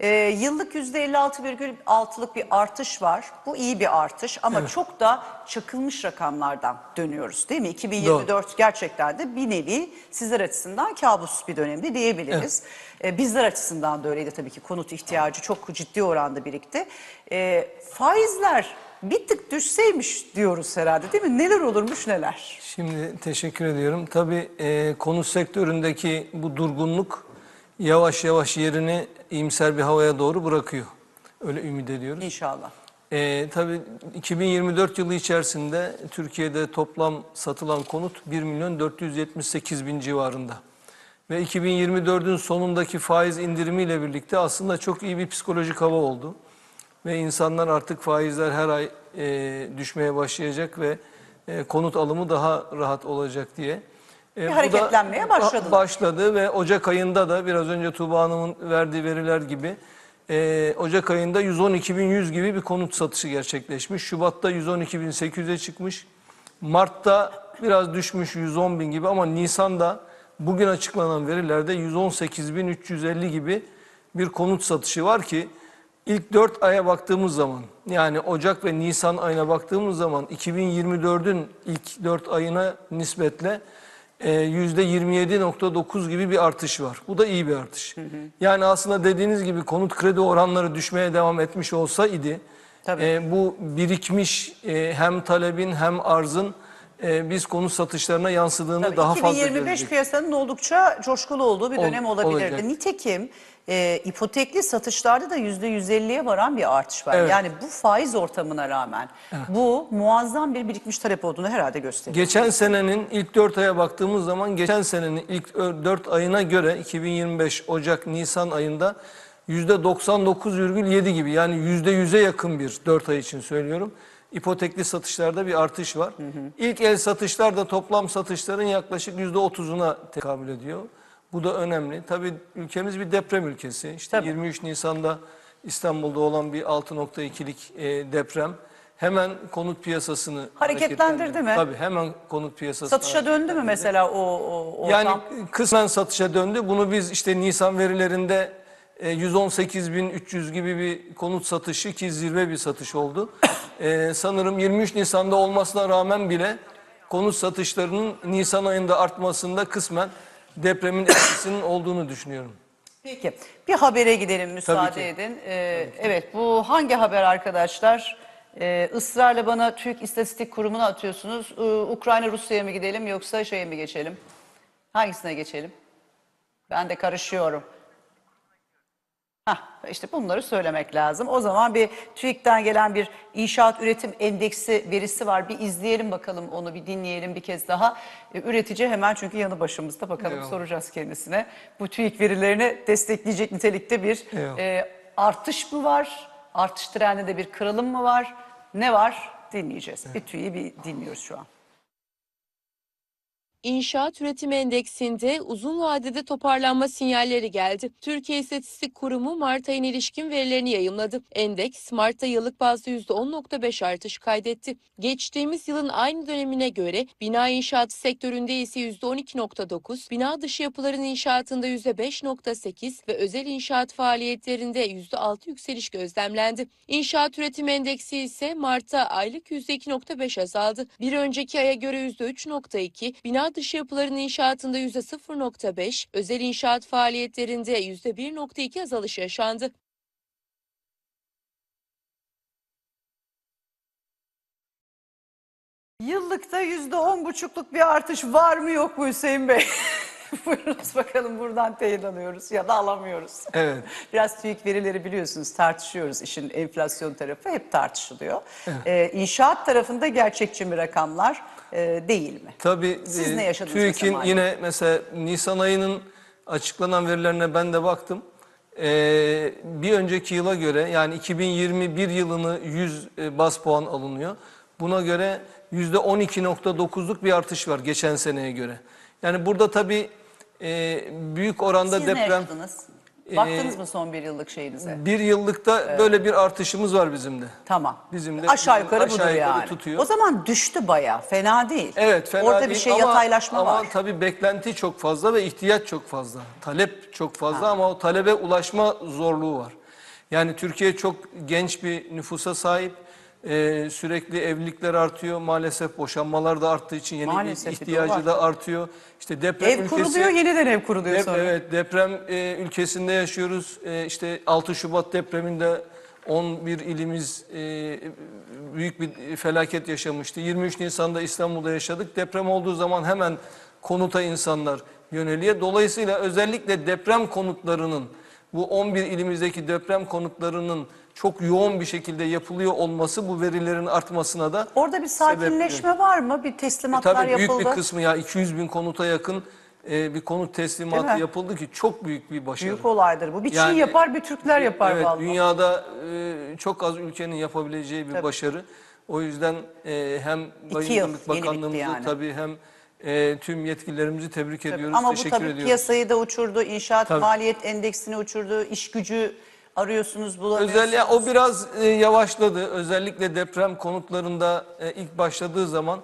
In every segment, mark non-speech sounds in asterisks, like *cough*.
Ee, yıllık %56,6'lık bir artış var. Bu iyi bir artış ama çok da çakılmış rakamlardan dönüyoruz değil mi? 2024 gerçekten de bir nevi sizler açısından kabus bir dönemdi diyebiliriz. Ee, bizler açısından da öyleydi tabii ki konut ihtiyacı çok ciddi oranda birikti. Ee, faizler bir tık düşseymiş diyoruz herhalde değil mi? Neler olurmuş neler? Şimdi teşekkür ediyorum. Tabii e, konut sektöründeki bu durgunluk yavaş yavaş yerini iyimser bir havaya doğru bırakıyor. Öyle ümit ediyoruz. İnşallah. E, tabii 2024 yılı içerisinde Türkiye'de toplam satılan konut 1 milyon 478 bin civarında. Ve 2024'ün sonundaki faiz indirimiyle birlikte aslında çok iyi bir psikolojik hava oldu. Ve insanlar artık faizler her ay e, düşmeye başlayacak ve e, konut alımı daha rahat olacak diye. E, da hareketlenmeye başladılar. Başladı ve Ocak ayında da biraz önce Tuğba Hanım'ın verdiği veriler gibi e, Ocak ayında 112.100 gibi bir konut satışı gerçekleşmiş. Şubat'ta 112.800'e çıkmış. Mart'ta biraz düşmüş 110 bin gibi ama Nisan'da bugün açıklanan verilerde 118.350 gibi bir konut satışı var ki ilk 4 aya baktığımız zaman yani Ocak ve Nisan ayına baktığımız zaman 2024'ün ilk 4 ayına nispetle %27.9 gibi bir artış var. Bu da iyi bir artış. Yani aslında dediğiniz gibi konut kredi oranları düşmeye devam etmiş olsa idi Tabii. e, bu birikmiş e, hem talebin hem arzın e, biz konut satışlarına yansıdığını Tabii, daha fazla 2025 görecek. piyasanın oldukça coşkulu olduğu bir Ol- dönem olabilirdi. olacak. Nitekim e, ipotekli satışlarda da %150'ye varan bir artış var. Evet. Yani bu faiz ortamına rağmen bu muazzam bir birikmiş talep olduğunu herhalde gösteriyor. Geçen senenin ilk 4 aya baktığımız zaman geçen senenin ilk 4 ayına göre 2025 Ocak Nisan ayında %99,7 gibi yani %100'e yakın bir 4 ay için söylüyorum. İpotekli satışlarda bir artış var. İlk el satışlar da toplam satışların yaklaşık %30'una tekabül ediyor. Bu da önemli. Tabii ülkemiz bir deprem ülkesi. İşte Tabii. 23 Nisan'da İstanbul'da olan bir 6.2'lik e, deprem hemen konut piyasasını Hareketlendirdi mi? Tabii hemen konut piyasası. Satışa döndü mü mesela o, o ortam? Yani kısmen satışa döndü. Bunu biz işte Nisan verilerinde e, 118.300 gibi bir konut satışı ki zirve bir satış oldu. E, sanırım 23 Nisan'da olmasına rağmen bile konut satışlarının Nisan ayında artmasında kısmen depremin etkisinin olduğunu düşünüyorum. Peki bir habere gidelim müsaade ki. edin. Ee, evet bu hangi haber arkadaşlar? Ee, ısrarla bana Türk İstatistik Kurumu'na atıyorsunuz. Ee, Ukrayna Rusya'ya mı gidelim yoksa şeye mi geçelim? Hangisine geçelim? Ben de karışıyorum. Hah, işte bunları söylemek lazım. O zaman bir TÜİK'ten gelen bir inşaat üretim endeksi verisi var. Bir izleyelim bakalım onu bir dinleyelim bir kez daha. Ee, Üretici hemen çünkü yanı başımızda bakalım Eyvallah. soracağız kendisine. Bu TÜİK verilerini destekleyecek nitelikte bir Eyvallah. e, artış mı var? Artış trendinde bir kırılım mı var? Ne var? Dinleyeceğiz. Bir TÜİK'i bir dinliyoruz şu an. İnşaat Üretim Endeksinde uzun vadede toparlanma sinyalleri geldi. Türkiye İstatistik Kurumu Mart ayına ilişkin verilerini yayımladı. Endeks Mart'ta yıllık bazda %10.5 artış kaydetti. Geçtiğimiz yılın aynı dönemine göre bina inşaatı sektöründe ise %12.9, bina dışı yapıların inşaatında %5.8 ve özel inşaat faaliyetlerinde %6 yükseliş gözlemlendi. İnşaat Üretim Endeksi ise Mart'ta aylık %2.5 azaldı. Bir önceki aya göre %3.2, bina dışı yapıların inşaatında %0.5, özel inşaat faaliyetlerinde %1.2 azalış yaşandı. Yıllıkta yüzde on buçukluk bir artış var mı yok mu Hüseyin Bey? *laughs* Buyurunuz bakalım buradan teyit alıyoruz ya da alamıyoruz. Evet. *laughs* Biraz TÜİK verileri biliyorsunuz tartışıyoruz. İşin enflasyon tarafı hep tartışılıyor. Ee, inşaat tarafında gerçekçi mi rakamlar e, değil mi? Tabii Siz e, ne yaşadınız TÜİK'in yine mesela Nisan ayının açıklanan verilerine ben de baktım. Ee, bir önceki yıla göre yani 2021 yılını 100 e, bas puan alınıyor. Buna göre %12.9'luk bir artış var geçen seneye göre. Yani burada tabii e, büyük oranda Siz ne deprem yaşadınız? Baktınız mı son bir yıllık şeyinize? bir yıllıkta böyle bir artışımız var bizim de. Tamam. Bizim de- aşağı yukarı aşağı budur yukarı yani. tutuyor. O zaman düştü bayağı. Fena değil. Evet fena Orada değil bir şey ama, yataylaşma ama var. tabii beklenti çok fazla ve ihtiyaç çok fazla. Talep çok fazla ama o talebe ulaşma zorluğu var. Yani Türkiye çok genç bir nüfusa sahip. Ee, sürekli evlilikler artıyor. Maalesef boşanmalar da arttığı için yeni Maalesef ihtiyacı da artıyor. İşte deprem Ev ülkesi. kuruluyor, yeniden ev kuruluyor Dep- sonra. Evet deprem e, ülkesinde yaşıyoruz. E, işte 6 Şubat depreminde 11 ilimiz e, büyük bir felaket yaşamıştı. 23 Nisan'da İstanbul'da yaşadık. Deprem olduğu zaman hemen konuta insanlar yöneliyor. Dolayısıyla özellikle deprem konutlarının bu 11 ilimizdeki deprem konutlarının çok yoğun bir şekilde yapılıyor olması bu verilerin artmasına da Orada bir sebep sakinleşme var mı? Bir e teslimatlar tabii büyük yapıldı. bir kısmı ya 200 bin konuta yakın e, bir konut Değil teslimatı mi? yapıldı ki çok büyük bir başarı. Büyük olaydır bu. Bir Çin Yani- yapar, bir Türkler yapar evet, vallahi. dünyada e, çok az ülkenin yapabileceği bir başarı. O yüzden e, hem yıl Bayındırlık yeni bitti Bakanlığımızı yani. tabii hem e, tüm yetkililerimizi tebrik ediyoruz. Ama bu teşekkür tabii ediyoruz. piyasayı da uçurdu, inşaat Tabii. maliyet endeksini uçurdu, iş gücü arıyorsunuz bulamıyorsunuz. Özel ya o biraz e, yavaşladı. Özellikle deprem konutlarında e, ilk başladığı zaman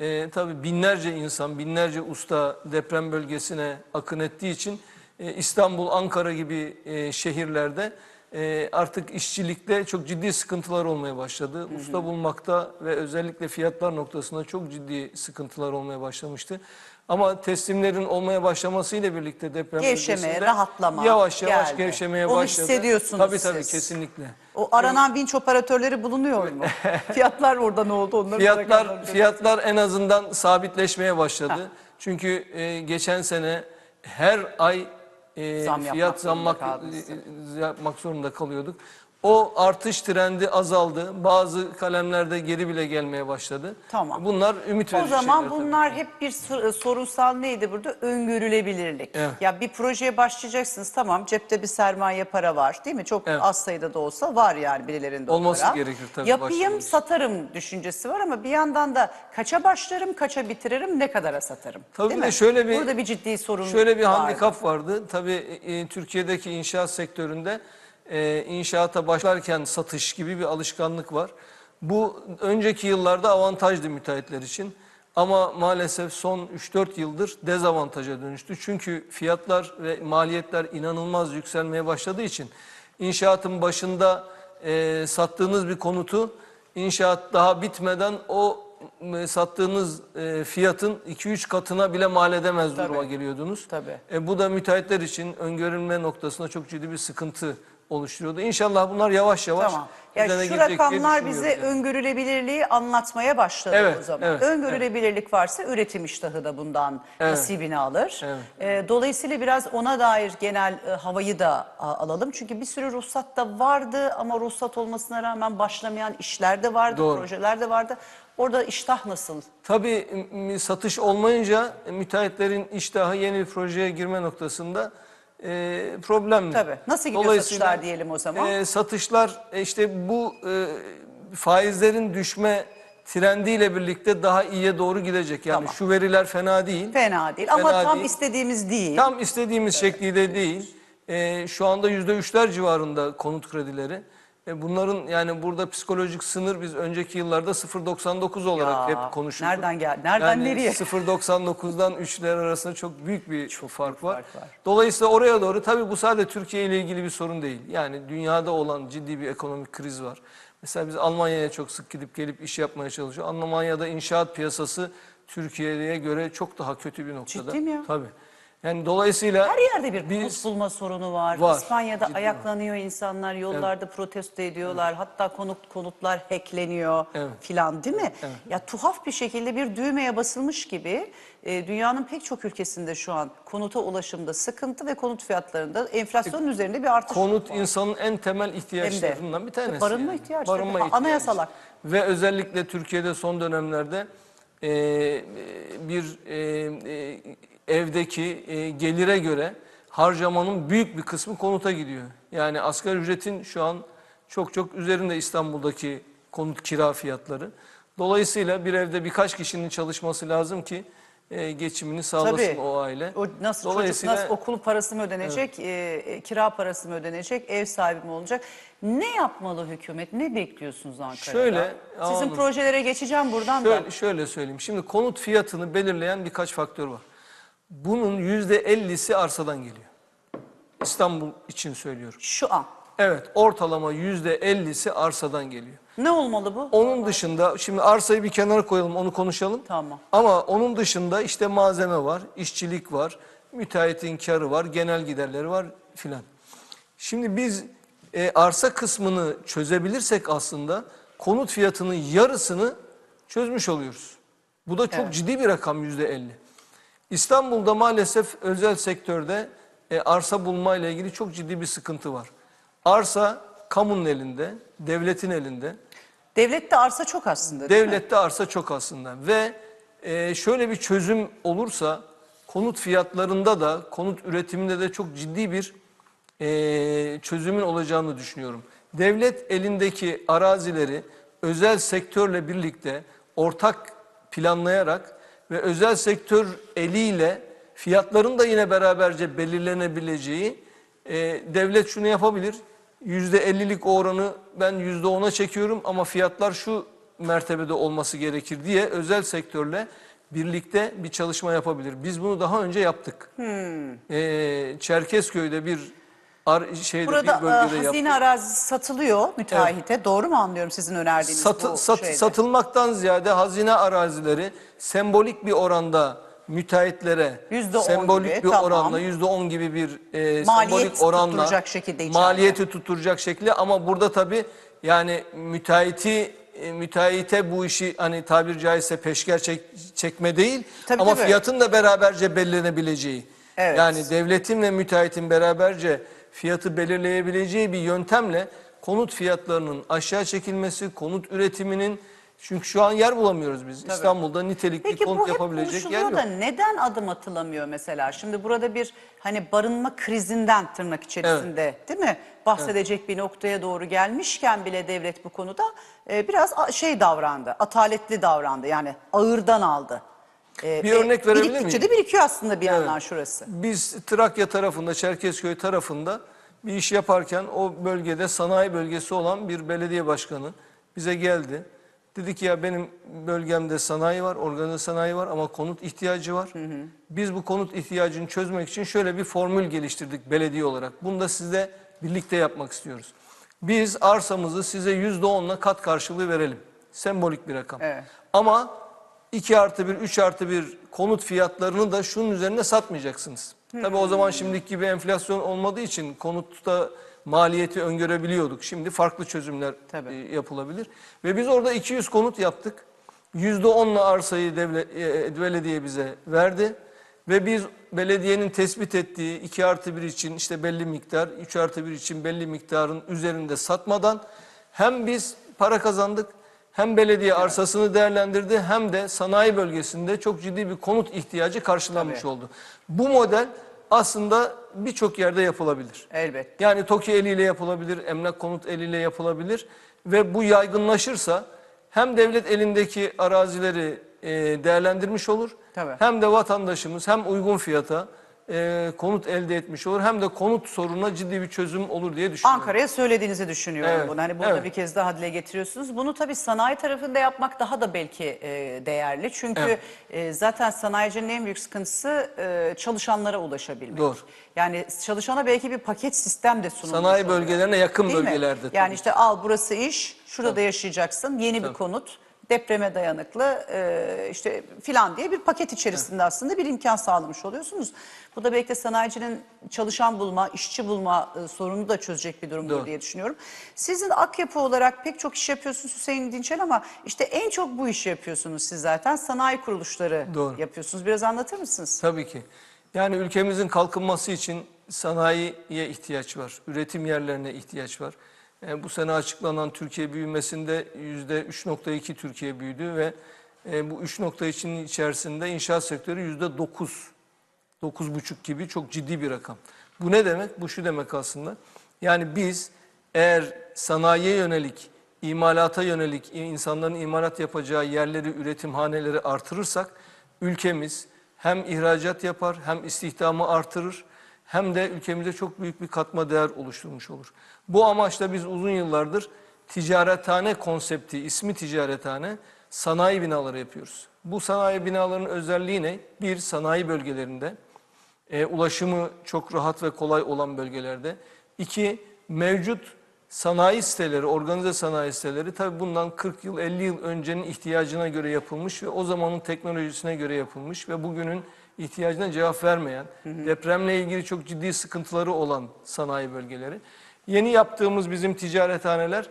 e, tabii binlerce insan, binlerce usta deprem bölgesine akın ettiği için e, İstanbul, Ankara gibi e, şehirlerde e, artık işçilikte çok ciddi sıkıntılar olmaya başladı. Usta bulmakta ve özellikle fiyatlar noktasında çok ciddi sıkıntılar olmaya başlamıştı. Ama teslimlerin olmaya başlamasıyla birlikte deprem Gevşeme, bölgesinde rahatlama yavaş yavaş geldi. gevşemeye Onu başladı. hissediyorsunuz Tabii tabii siz. kesinlikle. O aranan vinç operatörleri bulunuyor mu? *laughs* Fiyatlar orada ne oldu? Onları Fiyatlar fiyatlar en azından sabitleşmeye başladı. Çünkü e, geçen sene her ay e, Zam yapmak fiyat zorunda zammak kaldınız. e, yapmak zorunda kalıyorduk. O artış trendi azaldı. Bazı kalemlerde geri bile gelmeye başladı. Tamam. Bunlar ümit O verici zaman şeyler tabii. bunlar hep bir sor- sorunsal neydi burada? Öngörülebilirlik. Evet. Ya bir projeye başlayacaksınız tamam cepte bir sermaye para var değil mi? Çok Evet. az sayıda da olsa var yani birilerinde o Olması para. gerekir tabii Yapayım başlangıç. satarım düşüncesi var ama bir yandan da kaça başlarım, kaça bitiririm, ne kadara satarım. Tabii değil bir de mi? şöyle bir- Burada bir ciddi sorun Şöyle bir vardı. handikap vardı. Tabii e, Türkiye'deki inşaat sektöründe e, inşaata başlarken satış gibi bir alışkanlık var. Bu önceki yıllarda avantajdı müteahhitler için. Ama maalesef son 3-4 yıldır dezavantaja dönüştü. Çünkü fiyatlar ve maliyetler inanılmaz yükselmeye başladığı için inşaatın başında e, sattığınız bir konutu inşaat daha bitmeden o e, sattığınız e, fiyatın 2-3 katına bile mal edemez duruma geliyordunuz. Tabii. E, bu da müteahhitler için öngörülme noktasında çok ciddi bir sıkıntı oluşturuyordu. İnşallah bunlar yavaş yavaş Tamam. Yani şu rakamlar bize yani. öngörülebilirliği anlatmaya başladı Evet, o zaman. evet, Öngörülebilirlik varsa üretim iştahı da bundan Evet. nasibini alır. Evet. Ee, dolayısıyla biraz ona dair genel e, havayı da alalım. Çünkü bir sürü ruhsat da vardı ama ruhsat olmasına rağmen başlamayan işler de vardı, Doğru. projeler de vardı. Orada iştah nasıl? Tabii satış olmayınca e, müteahhitlerin iştahı yeni bir projeye girme noktasında e, problemli. Tabii. Nasıl gidiyor satışlar diyelim o zaman? e, satışlar e, işte bu e, faizlerin düşme trendiyle birlikte daha iyiye doğru gidecek. Yani Tamam. şu veriler fena değil. Fena değil ama Fena tam değil. istediğimiz değil. Tam istediğimiz şekliyle değil. E, şu anda yüzde üçler civarında konut kredileri. E, bunların yani burada psikolojik sınır biz önceki yıllarda 0.99 olarak Ya, hep konuşurduk. nereden geldi? Nereden yani nereye? 0.99'dan 3'ler arasında çok büyük bir fark var. fark var. Dolayısıyla oraya doğru tabii bu sadece Türkiye ile ilgili bir sorun değil. Yani dünyada olan ciddi bir ekonomik kriz var. Mesela biz Almanya'ya çok sık gidip gelip iş yapmaya çalışıyoruz. Almanya'da inşaat piyasası Türkiye'ye göre çok daha kötü bir noktada. Ciddi mi ya? Tabii. Yani dolayısıyla Her yerde bir Biz- konut bulma sorunu var. Var, İspanya'da ciddi ayaklanıyor insanlar, yollarda protesto ediyorlar. Hatta konut konutlar hackleniyor Evet. filan değil mi? Ya tuhaf bir şekilde bir düğmeye basılmış gibi e, dünyanın pek çok ülkesinde şu an konuta ulaşımda sıkıntı ve konut fiyatlarında enflasyonun üzerinde bir artış konut var. insanın en temel ihtiyaçlarından bir tanesi. Barınma yani. ihtiyacı Barınma tabii. ihtiyacı. Anayasal hak. Ve özellikle Türkiye'de son dönemlerde e, bir e, e, evdeki e, gelire göre harcamanın büyük bir kısmı konuta gidiyor. Yani asgari ücretin şu an çok çok üzerinde İstanbul'daki konut kira fiyatları. Dolayısıyla bir evde birkaç kişinin çalışması lazım ki e, geçimini sağlasın Tabii. o aile. O nasıl çocuk Dolayısıyla- nasıl okul parası mı ödenecek, e, e, kira parası mı ödenecek, ev sahibi mi olacak? Ne yapmalı hükümet? Ne bekliyorsunuz Ankara'da? Şöyle, Sizin anladım. projelere geçeceğim buradan da. Şöyle, şöyle söyleyeyim. Şimdi konut fiyatını belirleyen birkaç faktör var. Bunun yüzde ellisi arsadan geliyor. İstanbul için söylüyorum. Şu an. Evet, ortalama yüzde 50'si arsadan geliyor. Ne olmalı bu? Onun dışında şimdi arsayı bir kenara koyalım onu konuşalım. Tamam. Ama onun dışında işte malzeme var, işçilik var, müteahhitin karı var, genel giderleri var filan. Şimdi biz e, arsa kısmını çözebilirsek aslında konut fiyatının yarısını çözmüş oluyoruz. Bu da çok Evet. ciddi bir rakam yüzde elli. İstanbul'da maalesef özel sektörde e, arsa bulma ile ilgili çok ciddi bir sıkıntı var. Arsa kamunun elinde, devletin elinde. Devlette arsa çok aslında değil mi? Devlette arsa çok aslında ve e, şöyle bir çözüm olursa konut fiyatlarında da konut üretiminde de çok ciddi bir e, çözümün olacağını düşünüyorum. Devlet elindeki arazileri özel sektörle birlikte ortak planlayarak ve özel sektör eliyle fiyatların da yine beraberce belirlenebileceği e, devlet şunu yapabilir. %50'lik oranı ben %10'a çekiyorum ama fiyatlar şu mertebede olması gerekir diye özel sektörle birlikte bir çalışma yapabilir. Biz bunu daha önce yaptık. Ee, Çerkezköy'de bir ar- şeyde Burada bir e, bölgede hazine yaptık. arazisi satılıyor müteahhite. Doğru mu anlıyorum sizin önerdiğiniz Satı- bu sat- şeyde? satılmaktan ziyade hazine arazileri sembolik bir oranda müteahhitlere Yüzde on sembolik gibi, bir tamam. oranla yüzde on gibi bir e, Maliyet sembolik oranla tutturacak şekilde içeride. maliyeti tutturacak şekilde ama burada tabi yani müteahhiti e, müteahhite bu işi hani tabir caizse peşker çek- çekme değil Tabii, ama tabii. fiyatın da beraberce belirlenebileceği. Evet. Yani devletin ve müteahhitin beraberce fiyatı belirleyebileceği bir yöntemle konut fiyatlarının aşağı çekilmesi, konut üretiminin çünkü şu an yer bulamıyoruz biz. İstanbul'da nitelikli Peki bu konut hep yapabilecek yer yok. da neden adım atılamıyor mesela? Şimdi burada bir hani barınma krizinden tırnak içerisinde değil mi? Bahsedecek bir noktaya doğru gelmişken bile devlet bu konuda e, biraz şey davrandı, ataletli davrandı. Yani ağırdan aldı. E, Bir örnek verebilir biriktikçe miyim? de birikiyor aslında bir yandan şurası. Biz Trakya tarafında, Çerkezköy tarafında bir iş yaparken o bölgede sanayi bölgesi olan bir belediye başkanı bize geldi. Dedi ki ya benim bölgemde sanayi var, organize sanayi var ama konut ihtiyacı var. Biz bu konut ihtiyacını çözmek için şöyle bir formül geliştirdik belediye olarak. Bunu da sizle birlikte yapmak istiyoruz. Biz arsamızı size yüzde onla kat karşılığı verelim. Sembolik bir rakam. Evet. Ama 2 artı 1, 3 artı 1 konut fiyatlarını da şunun üzerine satmayacaksınız. Tabii o zaman şimdiki gibi enflasyon olmadığı için konutta maliyeti öngörebiliyorduk. Şimdi farklı çözümler Tabii. e, yapılabilir. Ve biz orada 200 konut yaptık. %10'la arsayı devlet, e, belediye bize verdi. Ve biz belediyenin tespit ettiği 2 artı 1 için işte belli miktar, 3 artı 1 için belli miktarın üzerinde satmadan hem biz para kazandık hem belediye arsasını değerlendirdi hem de sanayi bölgesinde çok ciddi bir konut ihtiyacı karşılanmış Tabii. oldu. Bu model aslında birçok yerde yapılabilir. Elbet. Yani TOKİ eliyle yapılabilir, emlak konut eliyle yapılabilir ve bu yaygınlaşırsa hem devlet elindeki arazileri e, değerlendirmiş olur Tabii. hem de vatandaşımız hem uygun fiyata e, konut elde etmiş olur hem de konut sorununa ciddi bir çözüm olur diye düşünüyorum. Ankara'ya söylediğinizi düşünüyorum Evet, bunu. Hani burada evet. bir kez daha dile getiriyorsunuz. Bunu tabii sanayi tarafında yapmak daha da belki e, değerli. Çünkü Evet. e, zaten sanayicinin en büyük sıkıntısı e, çalışanlara ulaşabilmek. Doğru. Yani çalışana belki bir paket sistem de sunulmuş Sanayi oluyor. bölgelerine yakın Değil mi? bölgelerde tabii. Yani işte al burası iş, şurada yaşayacaksın, yeni bir konut, depreme dayanıklı e, işte filan diye bir paket içerisinde aslında bir imkan sağlamış oluyorsunuz. Bu da belki de sanayicinin çalışan bulma, işçi bulma e, sorunu da çözecek bir durumdur Doğru. diye düşünüyorum. Sizin Akyapı olarak pek çok iş yapıyorsunuz Hüseyin Dinçel ama işte en çok bu işi yapıyorsunuz siz zaten. Sanayi kuruluşları Doğru. yapıyorsunuz. Biraz anlatır mısınız? Tabii ki. Yani ülkemizin kalkınması için sanayiye ihtiyaç var. Üretim yerlerine ihtiyaç var. E, bu sene açıklanan Türkiye büyümesinde yüzde 3.2 Türkiye büyüdü ve e, bu 3.2'nin içerisinde inşaat sektörü yüzde 9, 9,5 gibi çok ciddi bir rakam. Bu ne demek? Bu şu demek aslında. Yani biz eğer sanayiye yönelik, imalata yönelik insanların imalat yapacağı yerleri, üretimhaneleri artırırsak ülkemiz hem ihracat yapar hem istihdamı artırır hem de ülkemize çok büyük bir katma değer oluşturmuş olur. Bu amaçla biz uzun yıllardır ticarethane konsepti, ismi ticarethane, sanayi binaları yapıyoruz. Bu sanayi binalarının özelliği ne? Bir, sanayi bölgelerinde, e, ulaşımı çok rahat ve kolay olan bölgelerde. İki, mevcut sanayi siteleri, organize sanayi siteleri tabii bundan 40 yıl, 50 yıl öncenin ihtiyacına göre yapılmış ve o zamanın teknolojisine göre yapılmış ve bugünün ihtiyacına cevap vermeyen, depremle ilgili çok ciddi sıkıntıları olan sanayi bölgeleri. Yeni yaptığımız bizim ticarethaneler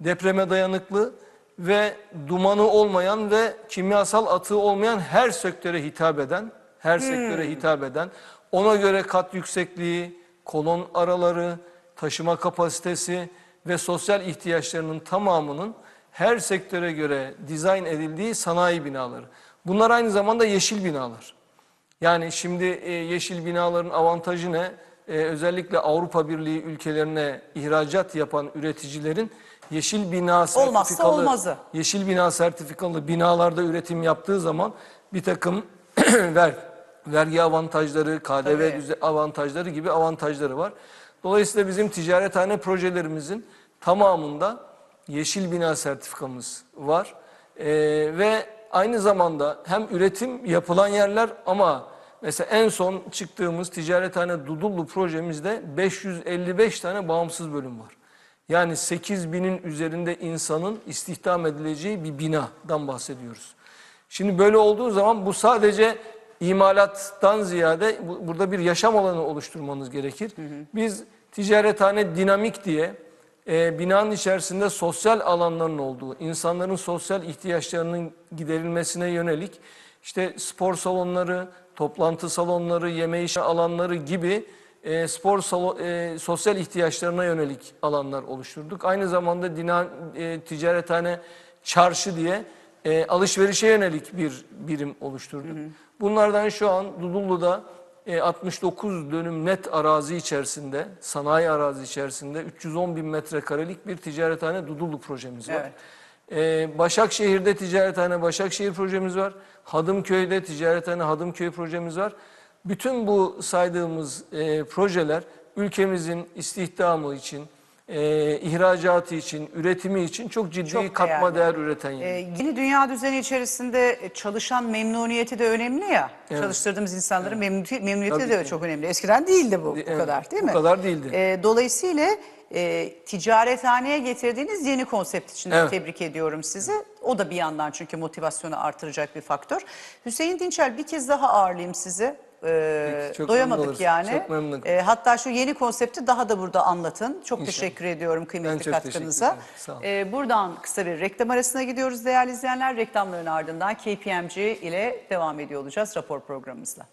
depreme dayanıklı ve dumanı olmayan ve kimyasal atığı olmayan her sektöre hitap eden, her sektöre hitap eden, ona göre kat yüksekliği, kolon araları, taşıma kapasitesi ve sosyal ihtiyaçlarının tamamının her sektöre göre dizayn edildiği sanayi binaları. Bunlar aynı zamanda yeşil binalar. Yani şimdi e, yeşil binaların avantajı ne? E, özellikle Avrupa Birliği ülkelerine ihracat yapan üreticilerin yeşil bina sertifikalı olmazı. yeşil bina sertifikalı binalarda üretim yaptığı zaman bir takım *clears throat* ver, vergi avantajları, KDV Tabii. avantajları gibi avantajları var. Dolayısıyla bizim ticarethane projelerimizin tamamında yeşil bina sertifikamız var. Ee, ve aynı zamanda hem üretim yapılan yerler ama mesela en son çıktığımız ticarethane Dudullu projemizde 555 tane bağımsız bölüm var. Yani 8 binin üzerinde insanın istihdam edileceği bir binadan bahsediyoruz. Şimdi böyle olduğu zaman bu sadece imalattan ziyade bu- burada bir yaşam alanı oluşturmanız gerekir. Biz ticarethane dinamik diye e, binanın içerisinde sosyal alanların olduğu, insanların sosyal ihtiyaçlarının giderilmesine yönelik işte spor salonları, toplantı salonları, yeme içme alanları gibi e, spor salon, e, sosyal ihtiyaçlarına yönelik alanlar oluşturduk. Aynı zamanda dina, e, ticarethane çarşı diye e, alışverişe yönelik bir birim oluşturduk. Bunlardan şu an Dudullu'da 69 dönüm net arazi içerisinde, sanayi arazi içerisinde 310 bin metrekarelik bir ticarethane Dudullu projemiz var. Evet. Ee, Başakşehir'de ticarethane Başakşehir projemiz var. Hadımköy'de ticarethane Hadımköy projemiz var. Bütün bu saydığımız e, projeler ülkemizin istihdamı için, e, ihracatı için, üretimi için çok ciddi Çok katma değerli. değer üreten Ee, yerler. yeni dünya düzeni içerisinde çalışan memnuniyeti de önemli ya. Çalıştırdığımız insanların memnuniyeti, memnuniyeti Tabii de ki. çok önemli. Eskiden değildi bu, bu Evet, kadar değil bu mi? kadar değildi. Ee, dolayısıyla e, ticarethaneye getirdiğiniz yeni konsept için de Evet. tebrik ediyorum sizi. O da bir yandan çünkü motivasyonu artıracak bir faktör. Hüseyin Dinçer bir kez daha ağırlayayım sizi. Peki, çok doyamadık memnun oluruz. yani. Çok memnun. Ee, hatta şu yeni konsepti daha da burada anlatın. Çok İnşallah. teşekkür ediyorum Ben kıymetli çok teşekkür ederim. Sağ olun. Ee, buradan kısa bir reklam arasına gidiyoruz değerli izleyenler. Reklamların ardından KPMG ile devam ediyor olacağız rapor programımızla.